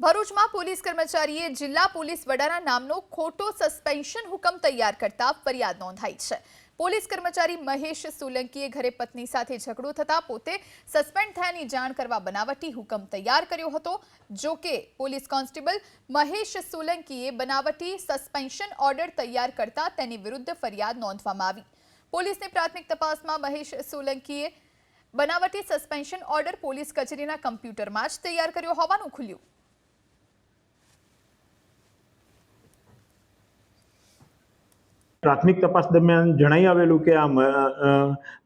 ભરૂચમાં પોલીસ કર્મચારીએ જિલ્લા પોલીસ વડાના નામનો ખોટો સસ્પેન્શન હુકમ તૈયાર કરતા ફરિયાદ નોંધાઈ છે. પોલીસ કર્મચારી મહેશ સોલંકીએ ઘરે પત્ની સાથે ઝઘડો થતા પોતે સસ્પેન્ડ થયાની જાણ કરવા બનાવટી હુકમ તૈયાર કર્યો હતો. જો કે પોલીસ કોન્સ્ટેબલ મહેશ સોલંકીએ બનાવટી સસ્પેન્શન ઓર્ડર તૈયાર કરતા તેની વિરુદ્ધ ફરિયાદ નોંધવામાં આવી. પોલીસની પ્રાથમિક તપાસમાં મહેશ સોલંકીએ બનાવટી સસ્પેન્શન ઓર્ડર પોલીસ કચેરીના કમ્પ્યુટરમાં જ તૈયાર કર્યો હોવાનું ખુલ્યું. પ્રાથમિક તપાસ દરમિયાન જણાઈ આવેલું કે આ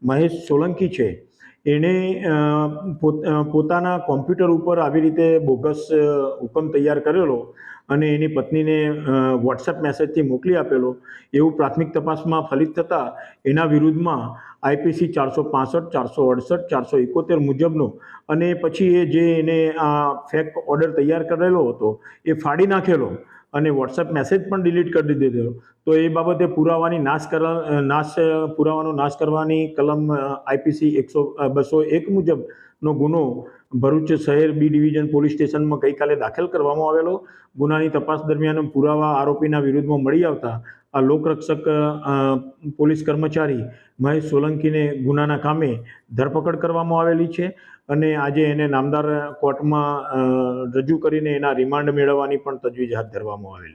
મહેશ સોલંકી છે. એણે પોત- પોતાના કોમ્પ્યુટર ઉપર આવી રીતે બોગસ હુકમ તૈયાર કરેલો અને એની પત્નીને વોટ્સએપ મેસેજથી મોકલી આપેલો, એવું પ્રાથમિક તપાસમાં ફલિત થતાં એના વિરુદ્ધમાં આઈપીસી ચારસો પાસઠ, ચારસો અડસઠ, ચારસો એકોતેર મુજબનો. અને પછી એ જે એને આ ફેક ઓર્ડર તૈયાર કરેલો હતો, એ ફાડી નાખેલો અને વોટ્સએપ મેસેજ પણ ડિલીટ કરી દીધેલો તો એ બાબતે પુરાવાની નાશ કરવા નાશ, પુરાવાનો નાશ કરવાની કલમ આઈપીસી એકસો બસો એક મુજબનો ગુનો ભરૂચ શહેર બી ડિવિઝન પોલીસ સ્ટેશનમાં ગઈકાલે દાખલ કરવામાં આવેલો. ગુનાની તપાસ દરમિયાન પુરાવા આરોપીના વિરુદ્ધમાં મળી આવતા આ લોકરક્ષક પોલીસ કર્મચારી મહેશ સોલંકીને ગુનાના કામે ધરપકડ કરવામાં આવેલી છે અને આજે એને નામદાર કોર્ટમાં રજૂ કરીને એના રિમાન્ડ મેળવવાની પણ તજવીજ હાથ ધરવામાં આવેલી